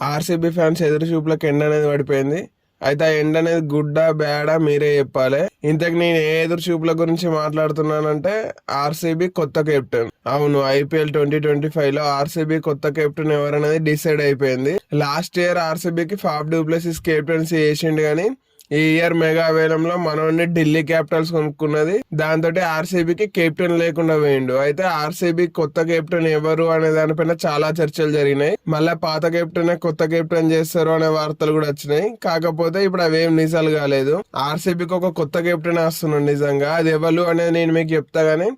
RCB fans ఎదురు చూపులకు ఎండ అనేది పడిపోయింది. అయితే ఆ ఎండ అనేది గుడ్డా బ్యాడా మీరే చెప్పాలి. ఇంతకు నేను ఏ ఎదురు చూపుల గురించి మాట్లాడుతున్నానంటే ఆర్సీబీ కొత్త కెప్టెన్. అవును ఐపీఎల్ ట్వంటీ ట్వంటీ ఫైవ్లో ఆర్సీబీ కొత్త కెప్టెన్ ఎవరనేది డిసైడ్ అయిపోయింది. లాస్ట్ ఇయర్ ఆర్సీబీకి ఫాఫ్ డూప్లెసిస్ కెప్టెన్సీ చేసిండు కానీ ఈ ఇయర్ మెగా వేలంలో మనోడిని ఢిల్లీ క్యాపిటల్స్ కొనుక్కున్నది. దాంతో ఆర్సీబీకి కెప్టెన్ లేకుండా వేయండు అయితే ఆర్సీబీ కొత్త కెప్టెన్ ఎవరు అనే దానిపైన చాలా చర్చలు జరిగినాయి. మళ్ళీ పాత కెప్టెన్ కొత్త కెప్టెన్ చేస్తారు అనే వార్తలు కూడా వచ్చినాయి. కాకపోతే ఇప్పుడు అవేం నిజాలు కాలేదు. ఆర్సీబీకి ఒక కొత్త కెప్టెన్ వస్తున్నాడు నిజంగా. అది ఎవరు అనేది నేను మీకు చెప్తా గానీ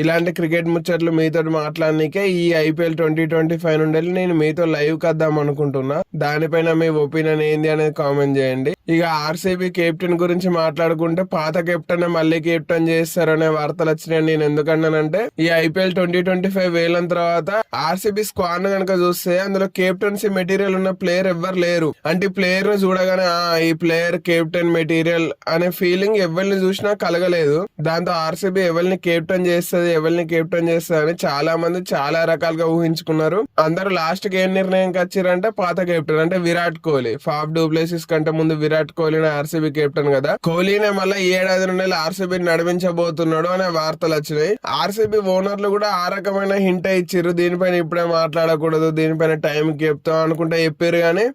ఇలాంటి క్రికెట్ ముచ్చట్లు మీతో మాట్లాడనికే ఈ ఐపీఎల్ ట్వంటీ ట్వంటీ ఫైవ్ నుండి నేను మీతో లైవ్ కద్దాం అనుకుంటున్నా. దానిపైన మీ ఒపీనియన్ ఏంది అనేది కామెంట్ చేయండి. ఇక ఆర్సీబీ కెప్టెన్ గురించి మాట్లాడుకుంటే పాత కెప్టెన్ మళ్ళీ కెప్టెన్ చేస్తారనే వార్తలు వచ్చినాయి. నేను ఎందుకన్నానంటే ఈ ఐపీఎల్ ట్వంటీ ట్వంటీ ఫైవ్ వేలం తర్వాత ఆర్సీబీ స్క్వాడ్ కనుక చూస్తే అందులో కెప్టెన్సీ మెటీరియల్ ఉన్న ప్లేయర్ ఎవ్వరు లేరు. అంటే ప్లేయర్ను చూడగానే ఆ ఈ ప్లేయర్ కెప్టెన్ మెటీరియల్ అనే ఫీలింగ్ ఎవరిని చూసినా కలగలేదు. దాంతో ఆర్సీబీ ఎవరిని కెప్టెన్ చేస్తుంది ఎవరిని కెప్టెన్ చేస్తుంది అని చాలా మంది చాలా రకాలుగా ఊహించుకున్నారు. అందరూ లాస్ట్కి ఏం నిర్ణయం వచ్చిరంటే పాత కెప్టెన్ అంటే విరాట్ కోహ్లీ. ఫాఫ్ డూప్లేసిస్ కంటే ముందు విరాట్ కోహ్లీని ఆర్సీబీ కెప్టెన్ కదా. కోహ్లీనే మళ్ళీ ఈ ఏడాది నుండి ఆర్సీబీ నడిపించబోతున్నాడు అనే వార్తలు వచ్చినాయి. ఆర్సీబీ ఓనర్లు కూడా ఆ రకమైన హింట్ ఇచ్చిర్రు. దీనిపైన ఇప్పుడే మాట్లాడకూడదు. దీనిపైన టైంకి చెప్తాం అనుకుంటే చెప్పారు కానీ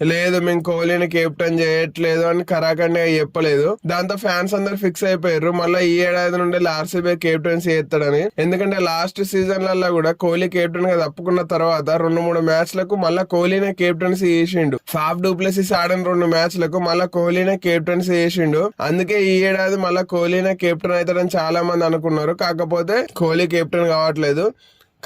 లేదు మేము కోహ్లీని కెప్టెన్ చేయట్లేదు అని కరాఖండిగా చెప్పలేదు. దాంతో ఫ్యాన్స్ అందరు ఫిక్స్ అయిపోయారు మళ్ళీ ఈ ఏడాది నుండి ఆర్సీబీ కెప్టెన్సీ చేస్తాడని. ఎందుకంటే లాస్ట్ సీజన్లలో కూడా కోహ్లీ కెప్టెన్గా తప్పుకున్న తర్వాత రెండు మూడు మ్యాచ్లకు మళ్ళీ కోహ్లీనే కెప్టెన్సీ చేసిండు. ఫాఫ్ డూప్లెసిస్ ఆడిన రెండు మ్యాచ్లకు మళ్ళీ కోహ్లీనే కెప్టెన్సీ చేసిండు. అందుకే ఈ ఏడాది మళ్ళీ కోహ్లీనే కెప్టెన్ అవుతాడని చాలా మంది అనుకున్నారు. కాకపోతే కోహ్లీ కెప్టెన్ కావట్లేదు.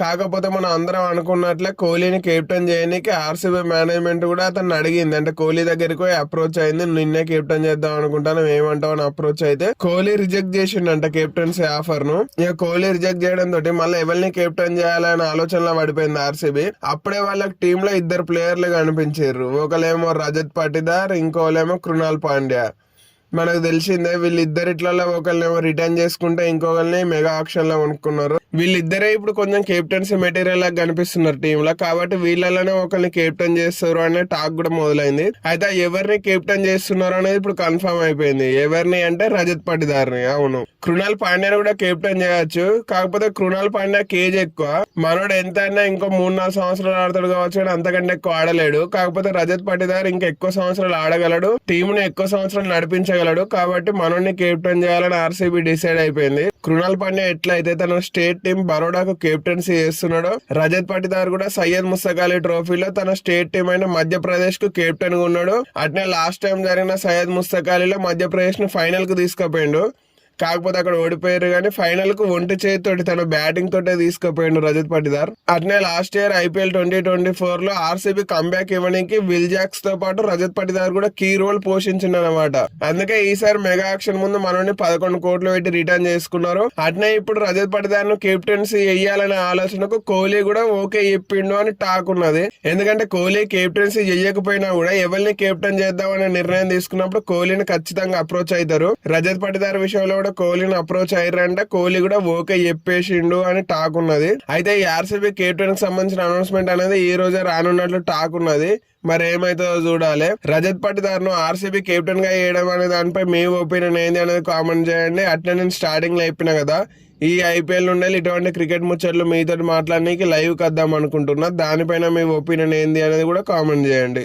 కాకపోతే మనం అందరం అనుకున్నట్లే కోహ్లీని కెప్టెన్ చేయడానికి ఆర్సీబీ మేనేజ్మెంట్ కూడా అతను అడిగింది. అంటే కోహ్లీ దగ్గరికి పోయి అప్రోచ్ అయింది. నిన్నే కెప్టెన్ చేద్దాం అనుకుంటాను. ఏమంటావు అని అప్రోచ్ అయితే కోహ్లీ రిజెక్ట్ చేసిండంట కెప్టెన్సీ ఆఫర్ను. ఇక కోహ్లీ రిజెక్ట్ చేయడం తోటి మళ్ళీ ఎవరిని కెప్టెన్ చేయాలనే ఆలోచనలో పడిపోయింది ఆర్సీబీ అప్పుడే వాళ్ళకి టీమ్లో ఇద్దరు ప్లేయర్లు కనిపించారు. ఒకలేమో రజత్ పాటిదార్ ఇంకోలేమో కృణాల్ పాండ్యా మనకు తెలిసిందే వీళ్ళిద్దరిట్లలో ఒకళ్ళేమో రిటర్న్ చేసుకుంటే ఇంకొకరిని మెగా ఆప్షన్లో కొనుక్కున్నారు. వీళ్ళిద్దరే ఇప్పుడు కొంచెం కెప్టెన్సీ మెటీరియల్ లాగా కనిపిస్తున్నారు టీమ్లో. కాబట్టి వీళ్ళలోనే ఒకరిని కెప్టెన్ చేస్తారు అనే టాక్ కూడా మొదలైంది. అయితే ఎవరిని కెప్టెన్ చేస్తున్నారు అనేది ఇప్పుడు కన్ఫర్మ్ అయిపోయింది. ఎవరిని అంటే రజత్ పటిదార్ని అవును. కృణాల్ పాండ్యాని కూడా కెప్టెన్ చేయొచ్చు. కాకపోతే కృణాల్ పాండ్యా కేజ్ ఎక్కువ. మనోడు ఎంత అయినా ఇంకో మూడు నాలుగు సంవత్సరాలు ఆడతాడు కావచ్చు కానీ అంతకంటే ఎక్కువ ఆడలేడు. కాకపోతే రజత్ పటిదార్ ఇంకా ఎక్కువ సంవత్సరాలు ఆడగలడు. టీంను ఎక్కువ సంవత్సరాలు నడిపించగలడు. కాబట్టి మనోడిని కెప్టెన్ చేయాలని ఆర్సీబీ డిసైడ్ అయిపోయింది. కృణాల్ పాండ్యా ఎట్లయితే తన స్టేట్ టీం బరోడాకు కెప్టెన్సీ చేస్తున్నాడు. రజత్ పటిదార్ కూడా సయ్యద్ ముస్తకాలి ట్రోఫీలో తన స్టేట్ టీం అయిన మధ్యప్రదేశ్కు కెప్టెన్గా ఉన్నాడు. అట్నే లాస్ట్ టైం జరిగిన సయ్యద్ ముస్తకాలిలో మధ్యప్రదేశ్ను ఫైనల్కు తీసుకుపోయిండు. కాకపోతే అక్కడ ఓడిపోయారు కానీ ఫైనల్కు ఒంటి చేతితోటి తన బ్యాటింగ్ తోటే తీసుకుపోయిండు రజత్ పటిదార్. అట్నే last year IPL twenty twenty ఫోర్లో ఆర్సీబీ కంబ్యాక్ ఇవ్వడానికి విల్ జాక్స్తో పాటు రజత్ పటిదార్ కూడా కీ రోల్ పోషించిండు అనమాట అందుకే ఈసారి మెగా యాక్షన్ ముందు మనల్ని పదకొండు కోట్లు పెట్టి రిటర్న్ చేసుకున్నారు. అట్నే ఇప్పుడు రజత్ పటిదార్ను కెప్టెన్సీ వెయ్యాలనే ఆలోచనకు కోహ్లీ కూడా ఓకే చెప్పిండు అని టాక్ ఉన్నది. ఎందుకంటే కోహ్లీ కెప్టెన్సీ చెయ్యకపోయినా కూడా ఎవరిని కెప్టెన్ చేద్దాం అనే నిర్ణయం తీసుకున్నప్పుడు కోహ్లీని ఖచ్చితంగా అప్రోచ్ అవుతారు. రజత్ పటిదార్ విషయంలో కూడా కోహ్లీని అప్రోచ్ అయ్యారంటే. కోహ్లీ కూడా ఓకే చెప్పేసిండు అని టాక్ ఉన్నది. అయితే ఈ ఆర్సీబీ కెప్టెన్కి సంబంధించిన అనౌన్స్మెంట్ అనేది ఈ రోజే రానున్నట్లు టాక్ ఉన్నది. మరి ఏమైతుందో చూడాలి. రజత్ పట్టిదారును ఆర్సీబీ కెప్టెన్గా వేయడం అనే దానిపై మీ ఒపీనియన్ ఏంది అనేది కామెంట్ చేయండి. అట్లా నేను స్టార్టింగ్లో చెప్పిన కదా ఈ ఐపీఎల్ నుండి ఇటువంటి క్రికెట్ ముచ్చట్లు మీతో మాట్లాడడానికి లైవ్ కద్దాం అనుకుంటున్నా. దానిపైన మీ ఒపీనియన్ ఏంది అనేది కూడా కామెంట్ చేయండి.